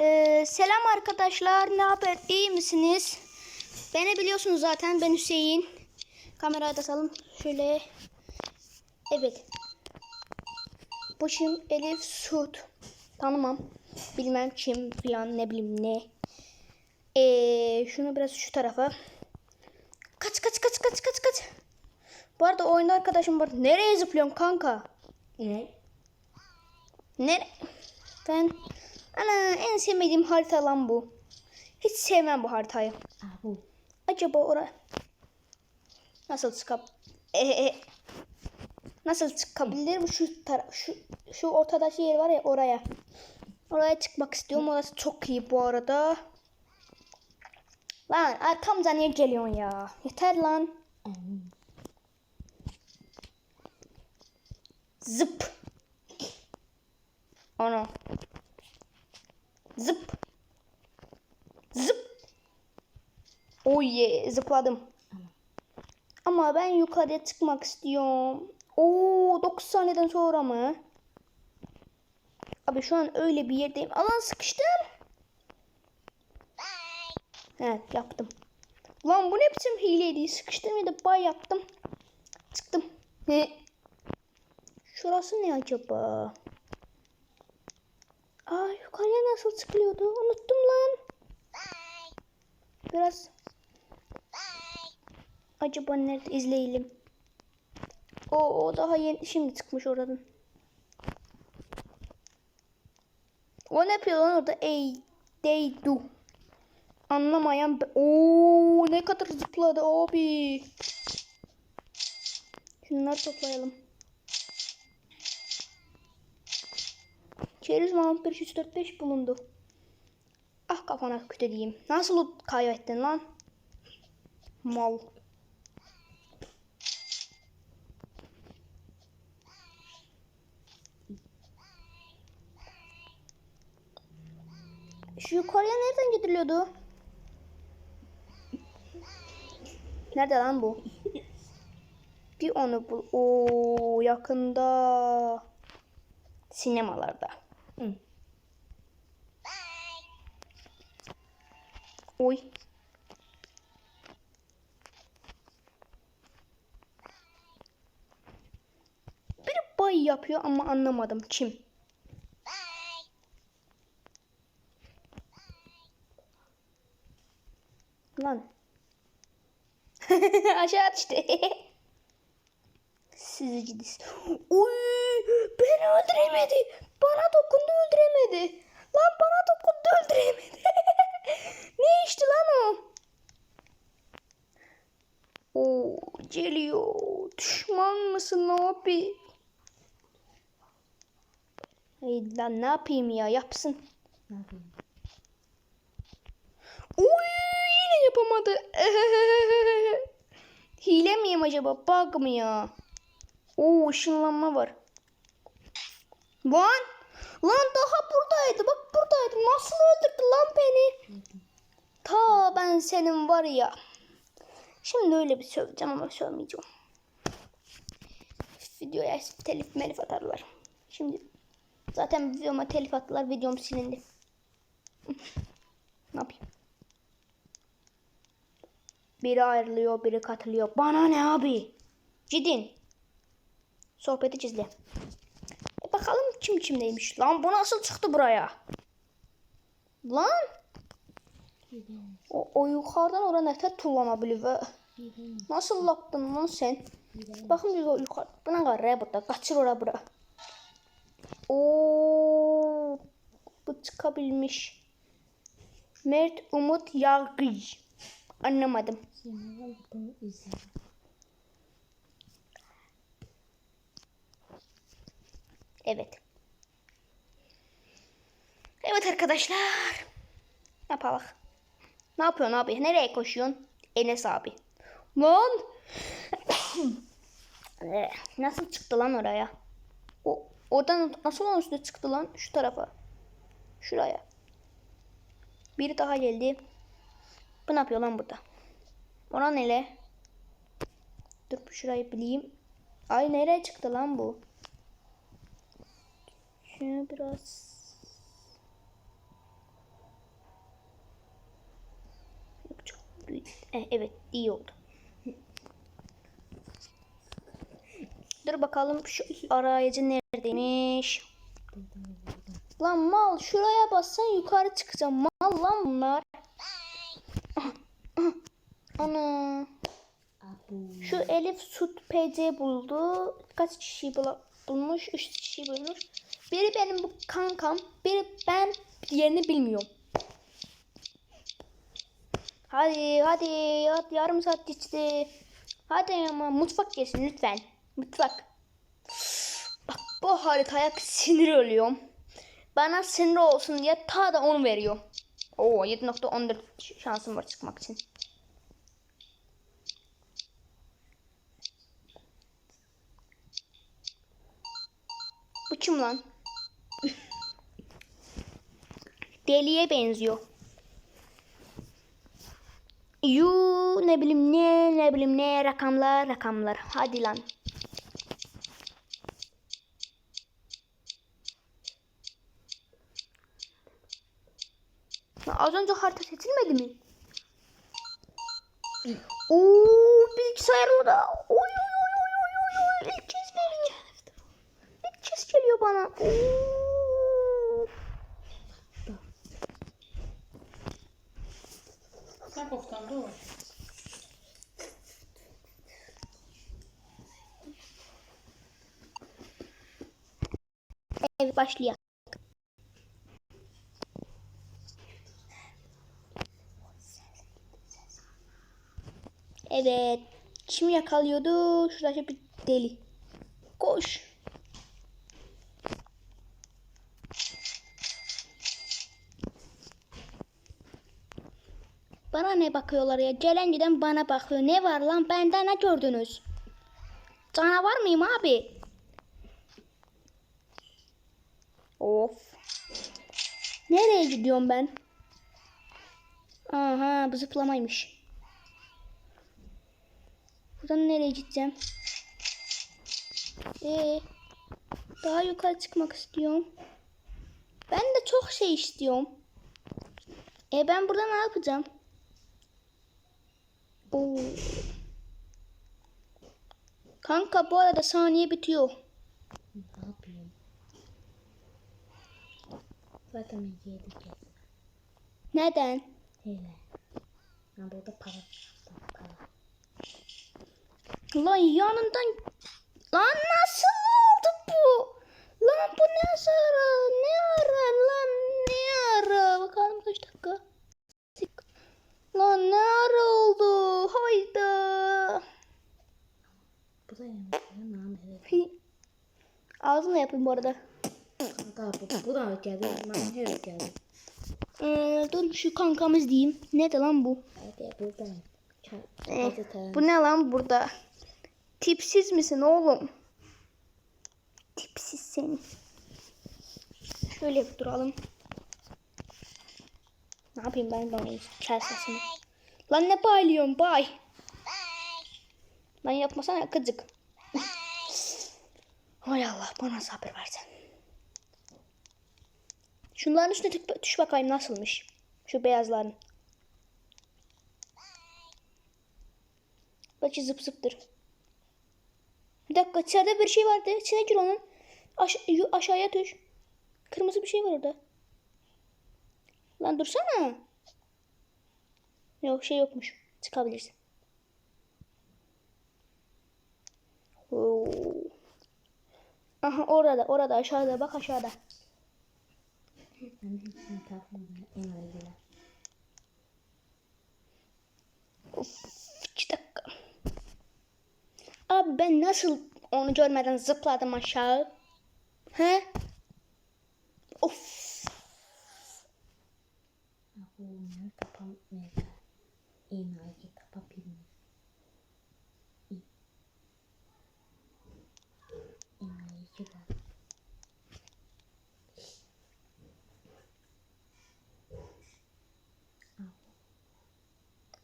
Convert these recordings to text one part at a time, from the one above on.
Ee, selam arkadaşlar. Ne haber? İyi misiniz? Beni biliyorsunuz zaten. Ben Hüseyin. Kamerayı da salım. Şöyle. Evet. Başım Elif Suud. Tanımam. Bilmem kim falan ne bileyim ne. Ee, şunu biraz şu tarafa. Kaç kaç kaç kaç kaç kaç. Bu arada oyunda arkadaşım var. Nereye zıplıyorsun kanka? Ne? Ne? Ben ana en sevmediğim harita lan bu. Hiç sevmem bu haritayı. Acaba oraya nasıl çıkab Ee, nasıl çıkabilir bu şu tara şu şu ortadaki yer var ya oraya. Oraya çıkmak istiyorum. Orası çok iyi bu arada. Lan arkamda niye geliyorsun ya? Yeter lan. Zıp. Ana. Zıp. Zıp. Oh yeah, zıpladım. Ama ben yukarıya çıkmak istiyorum. Oo 9 saniyeden sonra mı? Abi şu an öyle bir yerdeyim. Alan sıkıştım. Evet yaptım. Lan bu ne biçim hileydi? Sıkıştım ya da bay yaptım. Çıktım. He. Şurası ne acaba? Aa yukarıya nasıl çıkılıyordu? Unuttum lan. Biraz. Acaba nerede izleyelim. O, o daha yeni şimdi çıkmış oradan. O ne yapıyor lan orada? Ey, they do. Anlamayan. Oo ne kadar zıpladı abi. Şunları toplayalım. Çeriz Mahmut 545 bulundu. Ah kafana küte diyeyim. Nasıl kaybettin lan? Mal. Şu yukarıya nereden gidiliyordu? Nerede lan bu? Bir onu bul. Oo yakında. Sinemalarda. Hı. Oy. Biri bay yapıyor ama anlamadım kim. Lan. Aşağı düştü. Sizi ciddiz. Uy, beni öldüremedi. Bana dokundu öldüremedi. Lan bana dokundu öldüremedi. ne işti lan o? Oo, geliyor. Düşman mısın abi? Hey lan ne yapayım ya yapsın. Ne? Uy yine yapamadı. Hile miyim acaba? Bug mı ya? Oo ışınlanma var. Lan! Lan daha buradaydı. Bak buradaydı. Nasıl öldürdü lan beni? Ta ben senin var ya. Şimdi öyle bir söyleyeceğim ama söylemeyeceğim. Videoya telif melif atarlar. Şimdi zaten videoma telif attılar. Videom silindi. ne yapayım? Biri ayrılıyor, biri katılıyor. Bana ne abi? Cidin. Sohbeti çizdi. Bakalım kim kimdeymiş. Lan bu nasıl çıktı buraya? Lan o, o yukarıdan oraya nefes tullanabilir ve nasıl laptın lan sen? Bakın o yukarı. Bu ne kadar burada? Kaçır oraya bura. Oo, bu çıkabilmiş. Mert Umut Yargıç. Anlamadım. Seni al bunu izle. Evet. Evet arkadaşlar. Ne yapalım? Ne yapıyorsun abi? Nereye koşuyorsun? Enes abi. Lan! Nasıl çıktı lan oraya? O, oradan nasıl onun üstüne çıktı lan? Şu tarafa. Şuraya. Biri daha geldi. Bu ne yapıyor lan burada? Ona nele? Dur şurayı bileyim. Ay nereye çıktı lan bu? Çünkü biraz Yok çok büyük. Eh, evet iyi oldu. Dur bakalım şu arayıcı neredeymiş. Lan mal şuraya bassan yukarı çıkacağım. Mal lan bunlar. Ah, ah. Ana. Şu Elif Sut PC buldu. Kaç kişi bulmuş? 3 kişi bulmuş. Biri benim bu kankam. Biri ben diğerini bilmiyorum. Hadi hadi hadi yarım saat geçti. Hadi ama mutfak gelsin lütfen. Mutfak. Bak bu haritaya sinir oluyorum. Bana sinir olsun diye ta da onu veriyor. Oo 7.14 şansım var çıkmak için. Bu kim lan? Deliye benziyor. Yu ne bileyim ne ne bileyim ne rakamlar rakamlar. Hadi lan. Az önce harita seçilmedi mi? Oo bilgisayar. Oy oy oy oy oy oy oy. İlk kez geliyor. İlk kez geliyor bana. Oo. Krakow'tan doğru. Evet başlayalım. Evet. Kim yakalıyordu? Şurada bir deli. Koş. Bakıyorlar ya? Gelen giden bana bakıyor. Ne var lan? Benden ne gördünüz? Canavar mıyım abi? Of. Nereye gidiyorum ben? Aha bu zıplamaymış. Buradan nereye gideceğim? Ee, daha yukarı çıkmak istiyorum. Ben de çok şey istiyorum. E ben burada ne yapacağım? Oo. Kanka bu arada saniye bitiyor. Ne yapayım? Zaten yedik ya. Neden? Hele. Ben burada para. Para. Lan yanından... Lan nasıl oldu bu? Lan bu ne ara? Ne ara? Lan ne ara? Bakalım kaç dakika? Lan ne ara oldu? Hayda. Bu da yemek ya. Nam evet. Hi. Ağzımla yapayım bu arada. Kanka bu, bu da geldi. Nam evet geldi. Ee, dur şu kankamız diyeyim. Ne de lan bu? Gazetem. bu ne lan burada? Tipsiz misin oğlum? Tipsiz seni. Şöyle bir duralım. Ne yapayım ben de onu kel sesini. Lan ne bağırıyorsun bay? Lan yapmasana kızık. Hay Allah bana sabır versen. Şunların üstüne tık, düş bakayım nasılmış. Şu beyazların. Belki zıp zıptır. Bir dakika içeride bir şey vardı. İçine gir onun. Aş aşağıya düş. Kırmızı bir şey var orada. Lan dursana. Yok şey yokmuş. Çıkabilirsin. Aha orada orada aşağıda bak aşağıda. Of, iki dakika. Abi ben nasıl onu görmeden zıpladım aşağı? He? Of. Tapam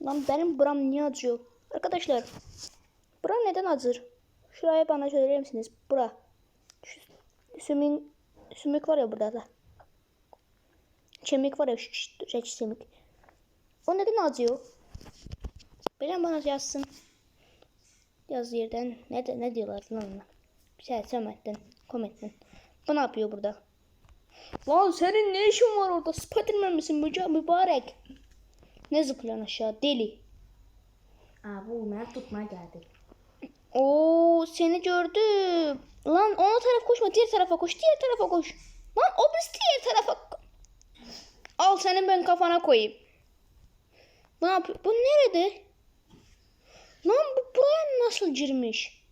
Lan benim buram niye acıyor? Arkadaşlar. Bura neden acır? Şuraya bana söyler misiniz? Bura. Şu sümük, sümük var ya burada da. Kemik var ya şu şu kemik. O neden acıyor? Bilen bana yazsın. Yaz yerden. Ne de ne diyorlar lan ona. Şey Samet'ten. Kometten. Bu ne yapıyor burada? Lan senin ne işin var orada? Spiderman misin mübarek? Ne zıplıyorsun aşağı deli. Aa bu məni tutmaya geldi. Oo seni gördüm. Lan ona taraf koşma diğer tarafa koş diğer tarafa koş. Lan o biz diğer tarafa. Al senin ben kafana koyayım. Ne yapıyor? Bu nerede? Lan bu buraya nasıl girmiş?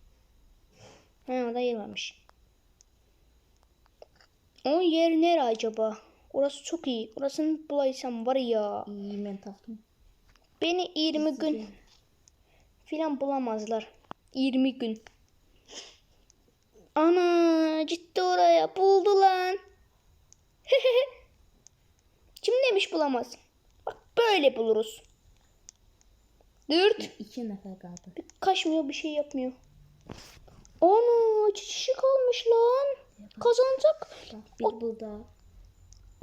Ha orada yer varmış. O yer nere acaba? Orası çok iyi. Orasını bulaysam var ya. İyi mən tapdım. Beni 20 gün filan bulamazlar. 20 gün. Ana gitti oraya buldu lan. Kim demiş bulamaz? Bak böyle buluruz. Dört. İki nəfər qaldı. Kaçmıyor bir şey yapmıyor. Ana kişi kalmış lan. Kazanacak. Bir burada,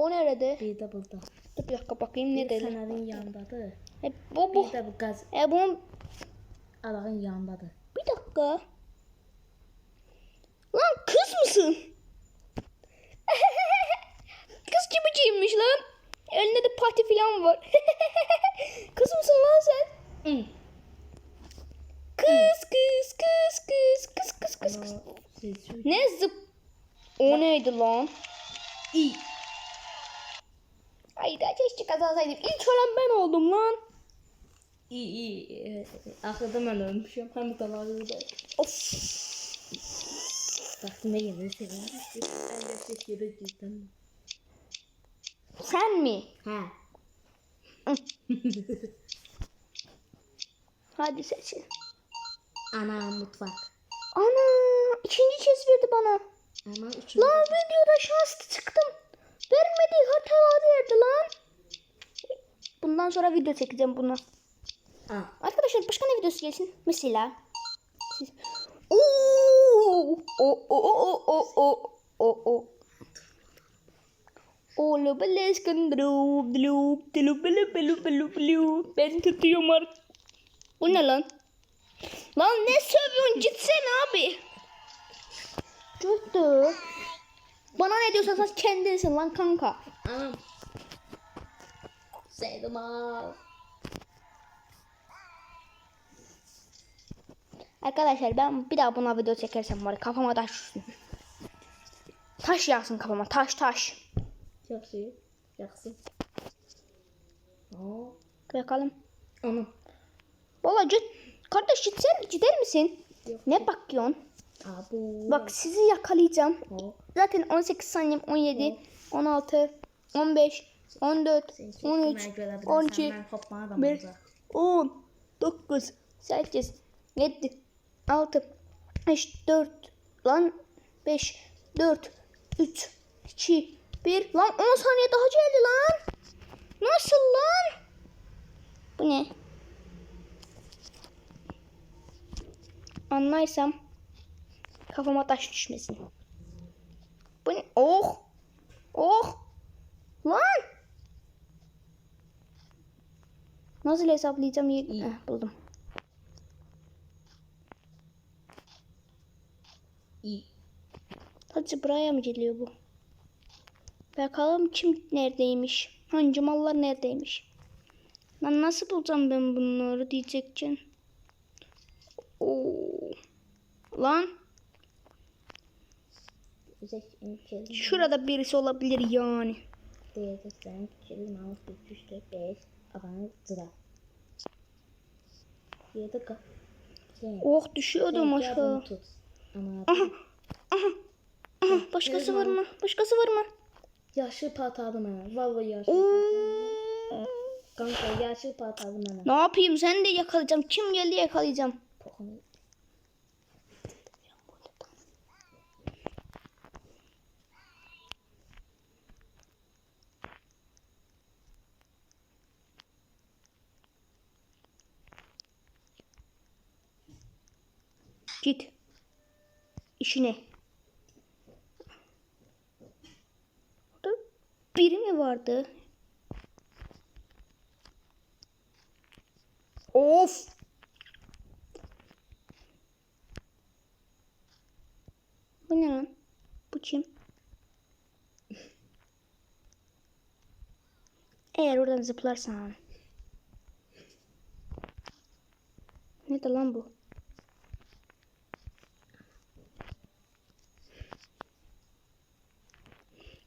O nerede? bir də burada. Dur bir dakika bakayım ne dedi. fənərin yanındadır. E, bu bu. Bir də bu qaz E, bunun alağın yanındadır. Bir dakika. Lan kız mısın? kız gibi giyinmiş lan. Elinde de pati falan var. kız mısın lan sen? Hı. Kız kız kız kız kız kız kız kız. Ne zıp? O neydi lan? İyi. Ay da keşke kazansaydım. İlk ölen ben oldum lan. İyi, iyi. E, Axırda mən ölmüşəm. Həm qanağında. Of. Baktım ne yemeği seviyorum. Ben de yeri cidden. Sen mi? Ha. Hadi seçin. Ana mutfak. Ana ikinci kez verdi bana. Ama üçüncü. Lan videoda şanslı çıktım. Vermediği hataları verdi lan. Bundan sonra video çekeceğim buna. Aa. Arkadaşlar başka ne videosu gelsin? Mesela. Siz... Oo! O o o o o o o. Oğlu beleskın drup drup drup belu belu belu belu. Ben tutuyorum artık. Bu ne lan? Lan ne sövüyorsun gitsene abi. Gitti. Bana ne diyorsan sen kendinsin lan kanka. Anam. Sevdim al. Arkadaşlar ben bir daha buna video çekersem var kafama taş düşsün. Taş yağsın kafama taş taş. Yaxşı. Yaxşı. Oo. Bakalım. Anam. Valla git. Kardeş gitsen gider misin? Yok. Ne bakıyorsun? Bak sizi yakalayacağım. Zaten 18 saniyem 17, 16, 15, 14, 13, 12, Ben hopmaya da 1, 10, 9, 8, 7, 6, 5, 4, lan 5, 4, 3, 2, 1. Lan 10 saniye daha geldi lan. Nasıl lan? Bu ne? Anlaysam kafama taş düşmesin. Bu ne? Oh! Oh! Lan! Nasıl hesaplayacağım? İyi. Heh, buldum. İyi. Hadi buraya mı geliyor bu? Bakalım kim neredeymiş? Hangi mallar neredeymiş? Lan nasıl bulacağım ben bunları diyeceksin. Oo. Lan. Şurada birisi olabilir yani. Şey. Oh düşüyordum aşağı. Aha. Aha. Aha. Başkası var mı? Başkası var mı? Yaşı patladı mənə. Vallahi yaşı. Kanka yaşı patladı mənə. Ne yapayım? Sen de yakalayacağım. Kim geldi yakalayacağım. Git. İşine. Burada biri mi vardı? Of. Bu ne lan? Bu kim? Eğer oradan zıplarsan. Ne de lan bu?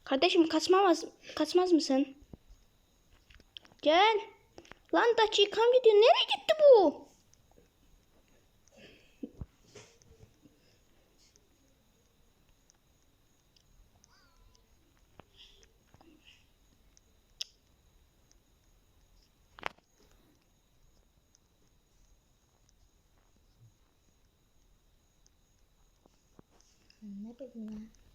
Kardeşim kaçmaz, kaçmaz mısın? Gel. Lan dakikam gidiyor. Nereye gitti bu? Ne bileyim ya.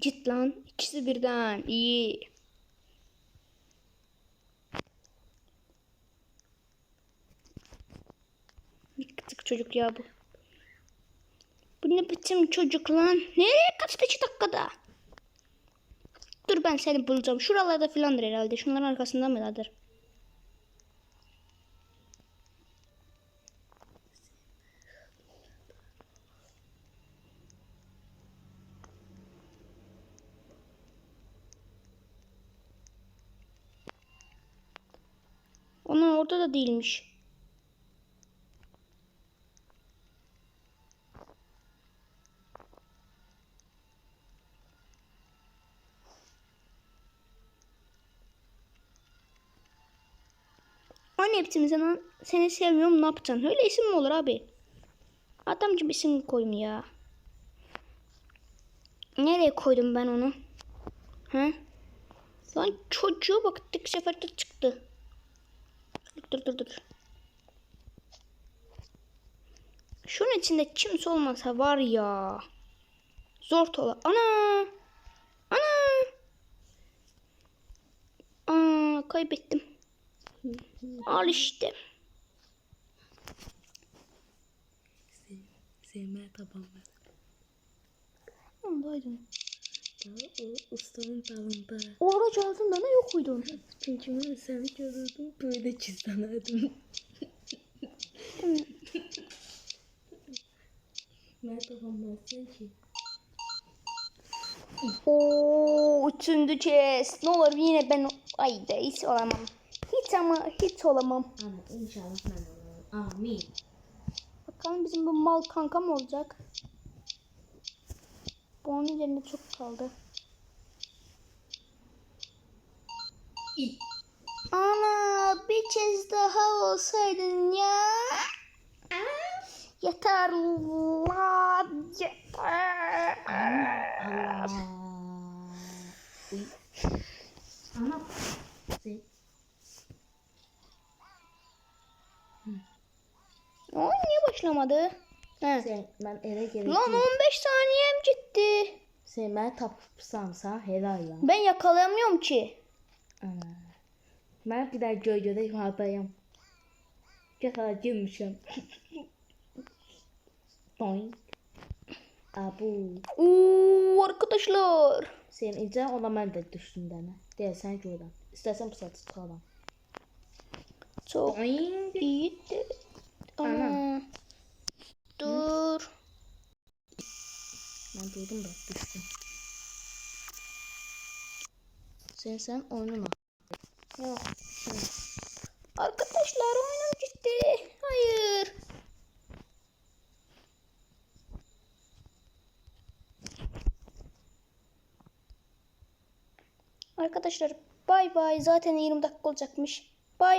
Git lan. İkisi birden. İyi. Bir kıtık çocuk ya bu. Bu ne biçim çocuk lan? Nereye kaçtı dakikada? Dur ben seni bulacağım. Şuralarda filandır herhalde. Şunların arkasında mıdır? Ona orada da değilmiş. O ne biçim sen seni sevmiyorum ne yapacaksın? Öyle isim mi olur abi? Adam gibi isim koyun ya. Nereye koydum ben onu? He? Lan çocuğu bak tek seferde çıktı. Dur dur dur. Şunun içinde kimse olmasa var ya. Zor tola. Ana! Ana! Aa, kaybettim. Al işte. Sevme tabanları. Ondaydım. O ustanın dalında. O aracı altında ne yok muydun? Çünkü ben seni görürdüm böyle çizanardım. Mert babam sen ki. Oo, üçüncü chest. Ne olur yine ben ay da hiç olamam. Hiç ama hiç olamam. Ana inşallah ben olurum. Amin. Bakalım bizim bu mal kanka mı olacak? Bu onun üzerinde çok kaldı. Ana bir kez daha olsaydın ya. Yeter lan yeter. Allah. Ana. O niye başlamadı? He. sen ben eve gerek Lan 15 saniyem gitti. Sen ben tapsam sana helal lan. Ben yakalayamıyorum ki. Ana. Ben bir daha Jojo'da yukarıdayım. Girmişim. Boing. Abu. Oo arkadaşlar. Sen ince olan ben de düştüm dene. Değil sen Jojo'dan. İstersen bu saati tutalım. Çok iyiydi. Ana. Dur. Ben duydum da düştüm. Sen sen oynama. Yok. Arkadaşlar oyunum gitti. Hayır. Arkadaşlar bay bay. Zaten 20 dakika olacakmış. Bay